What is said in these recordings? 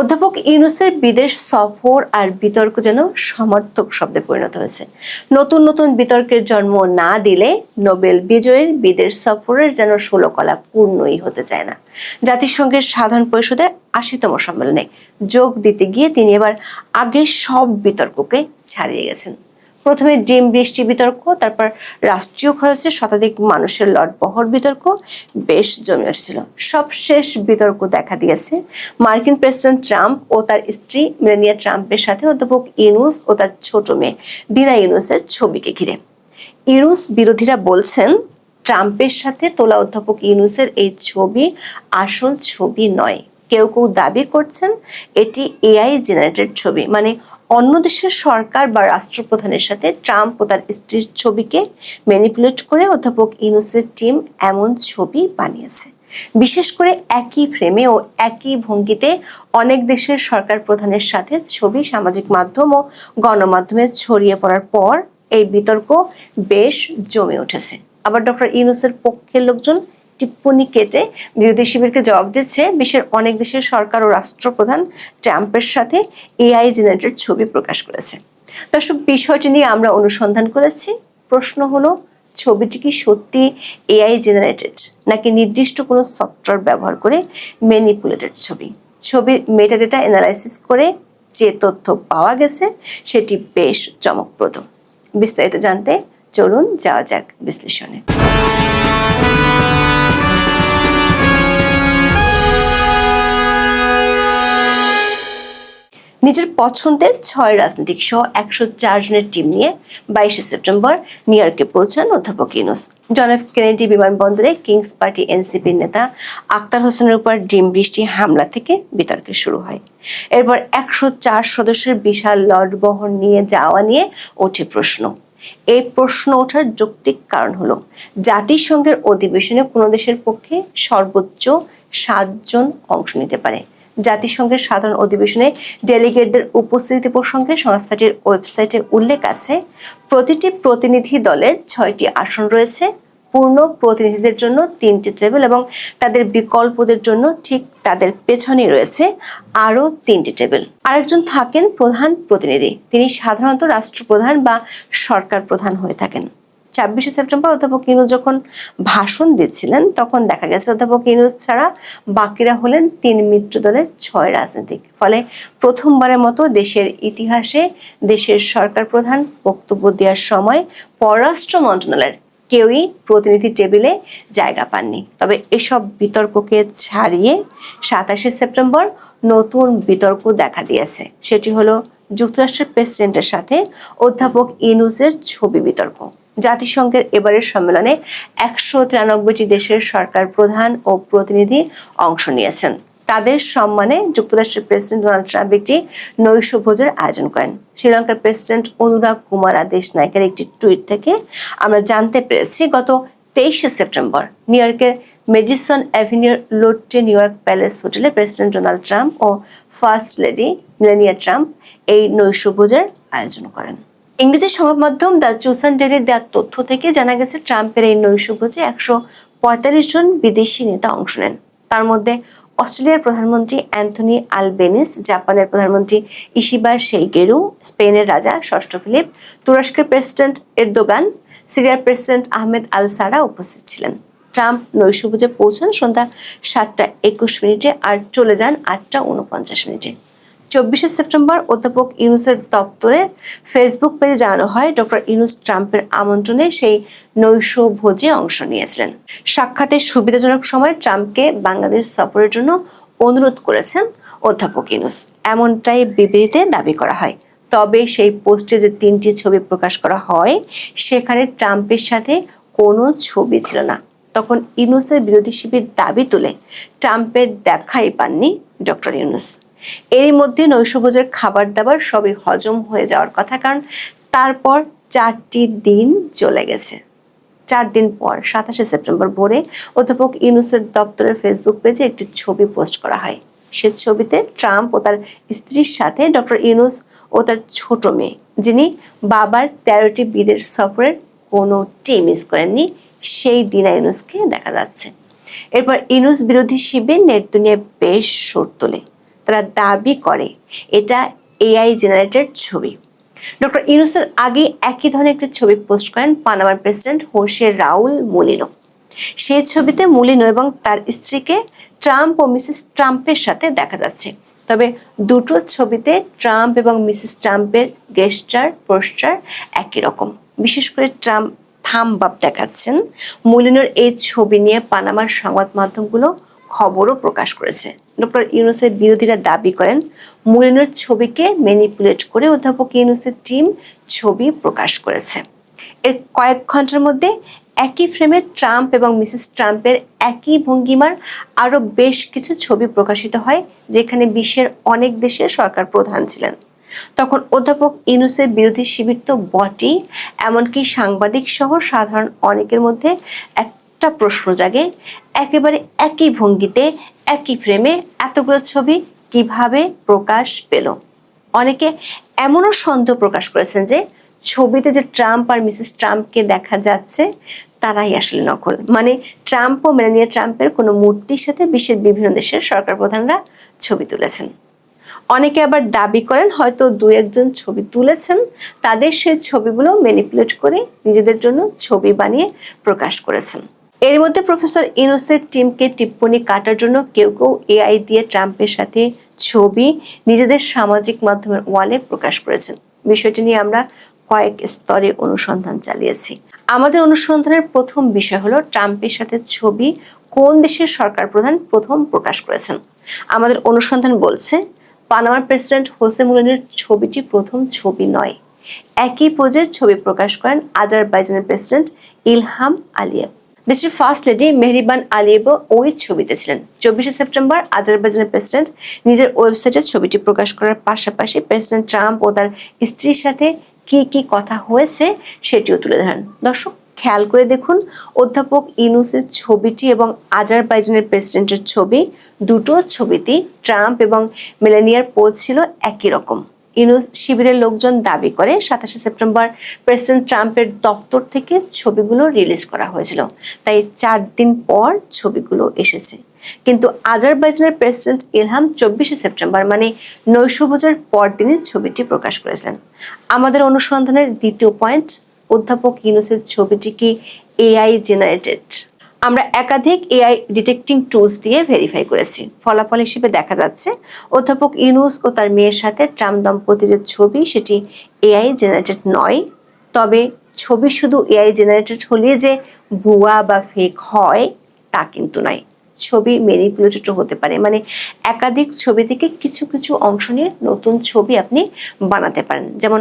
অধ্যাপক ইউনুসের বিদেশ সফর আর বিতর্ক যেন সমর্থক শব্দে পরিণত হয়েছে। নতুন নতুন বিতর্কের জন্ম না দিলে নোবেল বিজয়ের বিদেশ সফরের যেন ষোলকলা পূর্ণই হতে চায় না। জাতিসংঘের সাধারণ পরিষদের আশিতম সম্মেলনে যোগ দিতে গিয়ে তিনি এবার আগে সব বিতর্ককে ছাড়িয়ে গেছেন। প্রথমে ডিম, বৃষ্টি বিতর্ক, তারপর রাষ্ট্রীয় খরচে শতাধিক মানুষের লটবহর বিতর্ক, বেশ জমে উঠেছিল। সবশেষ বিতর্ক দেখা দিয়েছে। মার্কিন প্রেসিডেন্ট ট্রাম্প ও তার স্ত্রী মেলানিয়া ট্রাম্পের সাথে অধ্যাপক ইউনুস ও তার ছোট মেয়ে দিনা ইউনুসের ছবিকে ঘিরে। ইউনুস বিরোধীরা বলছেন, ট্রাম্পের সাথে তোলা অধ্যাপক ইউনুসের এই ছবি আসল ছবি নয়। কেউ কেউ দাবি করছেন, এটি এআই জেনারেটেড ছবি। মানে অন্য দেশের সরকার বা রাষ্ট্রপ্রধানের সাথে ট্রাম্প ও তার স্ত্রীর ছবিকে ম্যানিপুলেট করে অধ্যাপক ইউনুসের টিম এমন ছবি বানিয়েছে। বিশেষ করে একই ফ্রেমে ও একই ভঙ্গিতে অনেক দেশের সরকার প্রধানের সাথে ছবি সামাজিক মাধ্যম ও গণমাধ্যমে ছড়িয়ে পড়ার পর এই বিতর্ক বেশ জমে উঠেছে। আবার ডক্টর ইউনুসের পক্ষের লোকজন টিপ্পনি কেটে বিরোধী শিবিরকে জবাব দিচ্ছে বিশ্বের অনেক দেশের সরকার ও রাষ্ট্রপ্রধান ট্রাম্পের সাথে এআই জেনারেটেড ছবি প্রকাশ করেছে। দর্শক, বিষয়টি নিয়ে আমরা অনুসন্ধান করেছি। প্রশ্ন হলো, ছবিটি কি সত্যি এআই জেনারেটেড নাকি নির্দিষ্ট কোনো সফটওয়্যার ব্যবহার করে ম্যানিপুলেটেড ছবি? ছবির মেটাডেটা অ্যানালাইসিস করে যে তথ্য পাওয়া গেছে, সেটি বেশ চমকপ্রদ। বিস্তারিত জানতে চলুন, যাওয়া যাক বিশ্লেষণে। নিজের পছন্দের ছয় রাজনৈতিক সহ একশো চার জনের টিম নিয়ে বাইশে সেপ্টেম্বর নিউ ইয়র্কে পৌঁছান অধ্যাপক ইউনুস। জন এফ কেনেডি বিমানবন্দরে কিংস পার্টি এনসিপির নেতা আক্তার হোসেনের উপর ডিম বৃষ্টি হামলা থেকে বিতর্কে শুরু হয়। এরপর একশো চার সদস্যের বিশাল লটবহর নিয়ে যাওয়া নিয়ে ওঠে প্রশ্ন। এই প্রশ্ন ওঠার যৌক্তিক কারণ হলো, জাতিসংঘের অধিবেশনে কোনো দেশের পক্ষে সর্বোচ্চ সাতজন অংশ নিতে পারে। জাতিসংঘের সাধারণ অধিবেশনে ডেলিগেটদের উপস্থিতি প্রসঙ্গে সংস্থাটির ওয়েবসাইটে উল্লেখ আছে, প্রতিটি প্রতিনিধি দলের ছয়টি আসন রয়েছে, পূর্ণ প্রতিনিধিদের জন্য তিনটি টেবিল এবং তাদের বিকল্পদের জন্য ঠিক তাদের পেছনেই রয়েছে আরও তিনটি টেবিল। আরেকজন থাকেন প্রধান প্রতিনিধি, তিনি সাধারণত রাষ্ট্রপ্রধান বা সরকার প্রধান হয়ে থাকেন। ছাব্বিশে সেপ্টেম্বর অধ্যাপক ইনুস যখন ভাষণ দিচ্ছিলেন, তখন দেখা গেছে অধ্যাপক ইনুস ছাড়া বাকিরা হলেন তিন মিত্র দলের ছয় রাজনীতিক। ফলে প্রথমবারের মতো দেশের ইতিহাসে দেশের সরকার প্রধান বক্তব্য দেওয়ার সময় পররাষ্ট্র মন্ত্রণালয়ের কেউই প্রতিনিধি টেবিলে জায়গা পাননি। তবে এসব বিতর্ককে ছাড়িয়ে সাতাশে সেপ্টেম্বর নতুন বিতর্ক দেখা দিয়েছে। সেটি হলো যুক্তরাষ্ট্রের প্রেসিডেন্টের সাথে অধ্যাপক ইনুসের ছবি বিতর্ক। জাতিসংঘের এবারের সম্মেলনে একশো তিরানব্বইটি দেশের সরকার প্রধান ও প্রতিনিধি অংশ নিয়েছেন। তাদের সম্মানে যুক্তরাষ্ট্রের প্রেসিডেন্ট ডোনাল্ড ট্রাম্প একটি নৈশ ভোজের আয়োজন করেন। শ্রীলঙ্কার প্রেসিডেন্ট অনুরাগ কুমারা দেশ নায়কের একটি টুইট থেকে আমরা জানতে পেরেছি, গত তেইশে সেপ্টেম্বর নিউ ইয়র্কের মেডিসন অ্যাভিনিউর লোটে নিউ ইয়র্ক প্যালেস হোটেলে প্রেসিডেন্ট ডোনাল্ড ট্রাম্প ও ফার্স্ট লেডি মিলেনিয়া ট্রাম্প এই নৈশ ভোজের আয়োজন করেন। ইংরেজি সংবাদ মাধ্যম দ্য চুসান ডেলির দেওয়ার তথ্য থেকে জানা গেছে, ট্রাম্পের এই নৈশভোজে একশো পঁয়তাল্লিশ জন বিদেশি নেতা অংশ নেন। তার মধ্যে অস্ট্রেলিয়ার প্রধানমন্ত্রী অ্যান্থনি আলবেনিস, জাপানের প্রধানমন্ত্রী ইশিবার সেইগেরু, স্পেনের রাজা ষষ্ঠ ফিলিপ, তুরস্কের প্রেসিডেন্ট এরদোগান, সিরিয়ার প্রেসিডেন্ট আহমেদ আল সারা উপস্থিত ছিলেন। ট্রাম্প নৈশভোজে পৌঁছান সন্ধ্যা সাতটা একুশ মিনিটে আর চলে যান আটটা উনপঞ্চাশ মিনিটে। চব্বিশে সেপ্টেম্বর অধ্যাপক ইউনুসের দপ্তরে ফেসবুক পেজে জানানো হয়, ডক্টর ইউনুস ট্রাম্পের আমন্ত্রণে সেই নৈশ ভোজে অংশ নিয়েছিলেন। সাক্ষাতের সুবিধাজনক সময় ট্রাম্পকে বাংলাদেশ সফরের জন্য অনুরোধ করেছেন অধ্যাপক ইউনুস। এমনটাই বিবৃতিতে দাবি করা হয়। তবে সেই পোস্টে যে তিনটি ছবি প্রকাশ করা হয়, সেখানে ট্রাম্পের সাথে কোনো ছবি ছিল না। তখন ইউনুসের বিরোধী শিবির দাবি তুলে ট্রাম্পের দেখাই পাননি ডক্টর ইউনুস। এরই মধ্যে নৈশভোজের খাবার দাবার সবই হজম হয়ে যাওয়ার কথা, কারণ তারপর চারটি দিন চলে গেছে। চার দিন পর, সাতাশে সেপ্টেম্বর ভোরে অধ্যাপক ইউনুসের দপ্তরের ফেসবুক পেজে একটি ছবি পোস্ট করা হয়। সে ছবিতে ট্রাম্প ও তার স্ত্রীর সাথে ডক্টর ইউনুস ও তার ছোট মেয়ে, যিনি বাবার তেরোটি বিদেশ সফরের কোনো টিম মিস করেননি, সেই দিনা ইউনুসকে দেখা যাচ্ছে। এরপর ইউনুস বিরোধী শিবির নেট দুনিয়ায় বেশ সুর তোলে। তারা দাবি করে। এটা এআই জেনারেটেড ছবি। ডক্টর ইউনুসের আগে একই ধরনের একটি ছবি পোস্ট করেন পানামার প্রেসিডেন্ট হোসে রাউল মুলিনো। সেই ছবিতে মুলিনো এবং তার স্ত্রীকে ট্রাম্প ও মিসেস ট্রাম্পের সাথে দেখা যাচ্ছে। তবে দুটো ছবিতে ট্রাম্প এবং মিসেস ট্রাম্পের গেস্টার, পোস্টার একই রকম। বিশেষ করে ট্রাম্প থাম বাপ দেখাচ্ছেন। মুলিনোর এই ছবি নিয়ে পানামার সংবাদ মাধ্যমগুলো খবরও প্রকাশ করেছে। ডক্টর ইউনুসের বিরোধীরা দাবি করেন মুলিনোর ছবিকে ম্যানিপুলেট করে অধ্যাপক ইউনুসের টিম ছবি প্রকাশ করেছে। এর কয়েক ঘণ্টার মধ্যে একই ফ্রেমে ট্রাম্প এবং মিসেস ট্রাম্পের একই ভঙ্গিমার আরও বেশ কিছু ছবি প্রকাশিত হয়, যেখানে বিশ্বের অনেক দেশের সরকার প্রধান ছিলেন। তখন অধ্যাপক ইনুসের বিরোধী শিবির তো বটেই, এমনকি সাংবাদিক সহ সাধারণ অনেকের মধ্যে একটা প্রশ্ন জাগে একেবারে একই ভঙ্গিতে, একই ফ্রেমে এতগুলো ছবি কীভাবে প্রকাশ পেল? অনেকে এমনও সন্দেহ প্রকাশ করেছেন যে ছবিতে যে ট্রাম্প আর মিসেস ট্রাম্পকে দেখা যাচ্ছে, তারাই আসলে নকল। মানে ট্রাম্প ও মেলানিয়া ট্রাম্পের কোনো মূর্তির সাথে বিশ্বের বিভিন্ন দেশের সরকার প্রধানরা ছবি তুলেছেন। অনেকে আবার দাবি করেন হয়তো দু একজন ছবি তুলেছেন, তাদের সেই ছবিগুলো ম্যানিপুলেট করে নিজেদের জন্য ছবি বানিয়ে প্রকাশ করেছেন। এর মধ্যে প্রফেসর ইনোসের টিমকে টিপ্পনি কাটার জন্য কেউ কেউ এআই দিয়ে ট্রাম্পের সাথে ছবি নিজেদের সামাজিক মাধ্যমের ওয়ালে প্রকাশ করেছেন। বিষয়টি নিয়ে আমরা কয়েক স্তরে অনুসন্ধান চালিয়েছি। আমাদের অনুসন্ধানের প্রথম বিষয় হলো ট্রাম্পের সাথে ছবি কোন দেশের সরকার প্রধান প্রথম প্রকাশ করেছেন। আমাদের অনুসন্ধান বলছে, পানামার প্রেসিডেন্ট হোসে মুলানের ছবিটি প্রথম ছবি নয়। একই পোজের ছবি প্রকাশ করেন আজারবাইজানের প্রেসিডেন্ট ইলহাম আলিয়েভ। দেশের ফার্স্ট লেডি মেহরিবান আলিয়েভও ওই ছবিতে ছিলেন চব্বিশে সেপ্টেম্বর আজারবাইজানের প্রেসিডেন্ট নিজের ওয়েবসাইটে ছবিটি প্রকাশ করার পাশাপাশি প্রেসিডেন্ট ট্রাম্প ও তার স্ত্রীর সাথে কি কি কথা হয়েছে সেটিও তুলে ধরেন। দর্শক, খেয়াল করে দেখুন, অধ্যাপক ইনুসের ছবিটি এবং আজারবাইজানের প্রেসিডেন্টের ছবি, দুটো ছবিতেই ট্রাম্প এবং মেলানিয়ার পোজ ছিল একই রকম। ইনুস শিবিরের লোকজন দাবি করে, সাতাশে সেপ্টেম্বর প্রেসিডেন্ট ট্রাম্পের দপ্তর থেকে ছবিগুলো রিলিজ করা হয়েছিল। তাই চার দিন পর ছবিগুলো এসেছে। কিন্তু আজারবাইজানের প্রেসিডেন্ট ইলহাম চব্বিশে সেপ্টেম্বর মানে নৈশ ভোজের পর দিনই ছবিটি প্রকাশ করেছিলেন। আমাদের অনুসন্ধানের দ্বিতীয় পয়েন্ট, অধ্যাপক ইউনুসের ছবিটি কি এআই জেনারেটেড আমরা একাধিক এআই ডিটেক্টিং টুলস দিয়ে ভেরিফাই করেছি। ফলাফল হিসেবে দেখা যাচ্ছে, অধ্যাপক ইউনুস ও তার মেয়ের সাথে ট্রাম্প দম্পতির যে ছবি সেটি এআই জেনারেটেড নয়, তবে ছবি শুধু এআই জেনারেটেড হলে যে ভুয়া বা ফেক হয়, তা কিন্তু নয়। ছবি ম্যানিপুলেটেড হতে পারে মানে একাধিক ছবি থেকে কিছু কিছু অংশ নিয়ে নতুন ছবি আপনি বানাতে পারেন। যেমন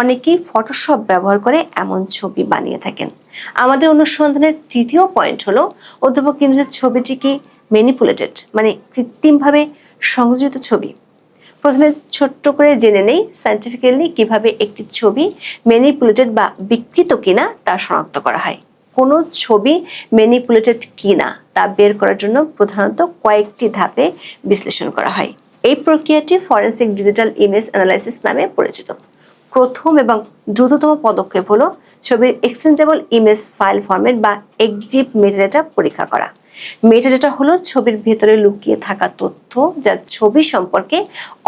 অনেকেই ফটোশপ ব্যবহার করে এমন ছবি বানিয়ে থাকেন। আমাদের অনুসন্ধানের তৃতীয় পয়েন্ট হলো, অধ্যাপক ইউনুসের ছবিটি কি ম্যানিপুলেটেড মানে কৃত্রিমভাবে সংযোজিত ছবি? প্রথমে ছোট্ট করে জেনে নেই সায়েন্টিফিক্যালি কীভাবে একটি ছবি ম্যানিপুলেটেড বা বিকৃত কিনা তা শনাক্ত করা হয়। কোনো ছবি ম্যানিপুলেটেড কিনা তা বের করার জন্য প্রধানত কয়েকটি ধাপে বিশ্লেষণ করা হয়। এই প্রক্রিয়াটি ফরেন্সিক ডিজিটাল ইমেজ অ্যানালাইসিস নামে পরিচিত। প্রথম এবং দ্রুততম পদক্ষেপ হলো ছবির এক্সচেঞ্জেবল ইমেজ ফাইল ফরম্যাট বা এক্সজিপ মেটাডেটা পরীক্ষা করা। মেটাডেটা হলো ছবির ভেতরে লুকিয়ে থাকা তথ্য যা ছবি সম্পর্কে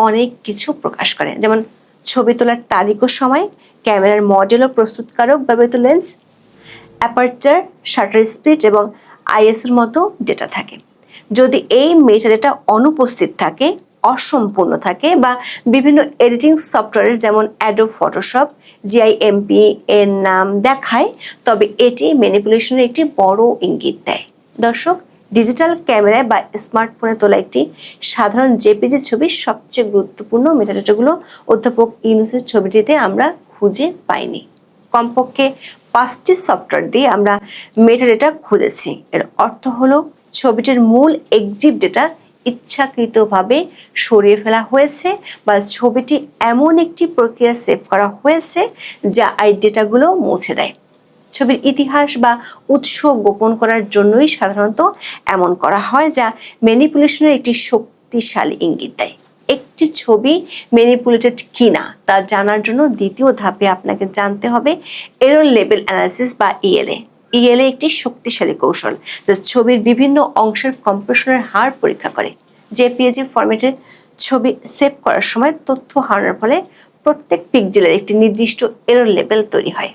অনেক কিছু প্রকাশ করে। যেমন, ছবি তোলার তারিখ ও সময়, ক্যামেরার মডেল ও প্রস্তুতকারক ব্যবহৃত লেন্স অ্যাপারচার শাটার স্পিড এবং আইএসের মতো ডেটা থাকে। যদি এই মেটাডেটা অনুপস্থিত থাকে অসম্পূর্ণ থাকে বা বিভিন্ন এডিটিং সফটওয়্যারের যেমন অ্যাডোব ফটোশপ জিআইএমপি এর নাম দেখায়, তবে এটি ম্যানিপুলেশনের একটি বড় ইঙ্গিত দেয়। দর্শক ডিজিটাল ক্যামেরায় বা স্মার্টফোনে তোলা একটি সাধারণ জেপিজি ছবির সবচেয়ে গুরুত্বপূর্ণ মেটাডেটাগুলো অধ্যাপক ইউনুসের ছবিটিতে আমরা খুঁজে পাইনি। কমপক্ষে পাঁচটি সফটওয়্যার দিয়ে আমরা মেটাডেটা খুঁজেছি। এর অর্থ হলো, ছবিটির মূল এক্সিপ ডেটা ইচ্ছাকৃতভাবে সরিয়ে ফেলা হয়েছে বা ছবিটি এমন একটি প্রক্রিয়া সেভ করা হয়েছে যা এই ডেটাগুলো মুছে দেয়। ছবির ইতিহাস বা উৎস গোপন করার জন্যই সাধারণত এমন করা হয় যা ম্যানিপুলেশনের একটি শক্তিশালী ইঙ্গিত দেয়। একটি ছবি ম্যানিপুলেটেড কিনা তা জানার জন্য দ্বিতীয় ধাপে আপনাকে জানতে হবে এরর লেভেল অ্যানালিসিস বা ইএলএ ইএলএ একটি শক্তিশালী কৌশল যা ছবির বিভিন্ন অংশের কম্প্রেশনের হার পরীক্ষা করে। জেপিএজি ফরম্যাটে ছবি সেভ করার সময় তথ্য হারানোর ফলে প্রত্যেক পিকজেলের একটি নির্দিষ্ট এরর লেভেল তৈরি হয়।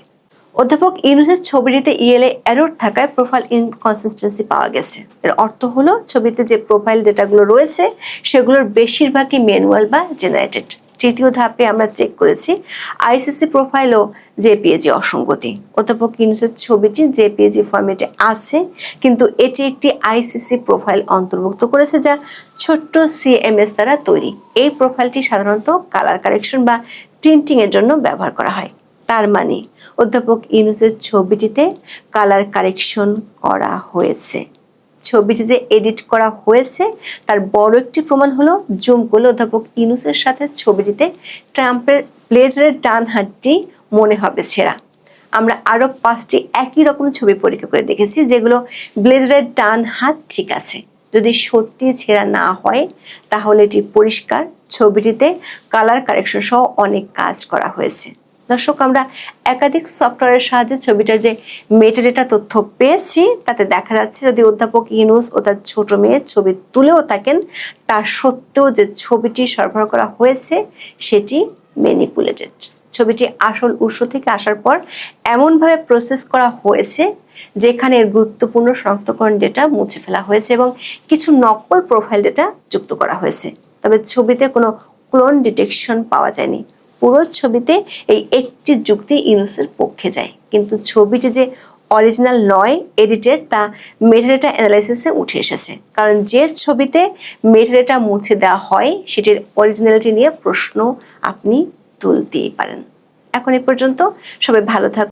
অধ্যাপক ইউনুসের ছবিটিতে ইএলএ এরর থাকায় প্রোফাইল ইনকনসিস্টেন্সি পাওয়া গেছে। এর অর্থ হলো, ছবিতে যে প্রোফাইল ডেটাগুলো রয়েছে, সেগুলোর বেশিরভাগই ম্যানুয়াল বা জেনারেটেড তৃতীয় ধাপে আমরা চেক করেছি আইসিসি প্রোফাইল ও জেপিএজি অসঙ্গতি। অধ্যাপক ইউনুসের ছবিটি জেপিএজি ফরম্যাটে আছে, কিন্তু এটি একটি আইসিসি প্রোফাইল অন্তর্ভুক্ত করেছে যা ছোট্ট সিএমএস দ্বারা তৈরি। এই প্রোফাইলটি সাধারণত কালার কারেকশন বা প্রিন্টিং এর জন্য ব্যবহার করা হয়। তার মানে অধ্যাপক ইউনুসের ছবিটিতে কালার কারেকশন করা হয়েছে। ছবিটি যে এডিট করা হয়েছে, তার বড় একটি প্রমাণ হলো জুম করলে অধ্যাপক ইনুসের সাথে ছবিটিতে ট্রাম্পের ব্লেজারের ডান হাতটি মনে হবে ছেঁড়া। আমরা আরও পাঁচটি একই রকম ছবি পরীক্ষা করে দেখেছি, যেগুলো ব্লেজারের ডান হাত ঠিক আছে। যদি সত্যি ছেঁড়া না হয়, তাহলে এটি পরিষ্কার। ছবিটিতে কালার কারেকশন সহ অনেক কাজ করা হয়েছে। দর্শক, আমরা একাধিক সফটওয়্যারের সাহায্যে ছবিটার যে মেটাডেটা তথ্য পেয়েছি, তাতে দেখা যাচ্ছে যদি অধ্যাপক ইউনুস ও তার ছোট মেয়ের ছবি তুলেও থাকেন, তা সত্ত্বেও যে ছবিটি সরবরাহ করা হয়েছে, সেটি ম্যানিপুলেটেড ছবিটি আসল উৎস থেকে আসার পর এমনভাবে প্রসেস করা হয়েছে, যেখানে এর গুরুত্বপূর্ণ শনাক্তকরণ ডেটা মুছে ফেলা হয়েছে এবং কিছু নকল প্রোফাইল ডেটা যুক্ত করা হয়েছে। তবে ছবিতে কোনো ক্লোন ডিটেকশন পাওয়া যায়নি। পুরো ছবিতে এই একটি যুক্তি ইউনুসের পক্ষে যায়। কিন্তু ছবিটি যে অরিজিনাল নয় এডিটেড তা মেটাডেটা অ্যানালাইসিসে উঠে এসেছে। কারণ যে ছবিতে মেটাডেটা মুছে দেওয়া হয়, সেটির অরিজিনালিটি নিয়ে প্রশ্ন আপনি তুলতেই পারেন। এখন এ পর্যন্ত সবাই ভালো থাকুন।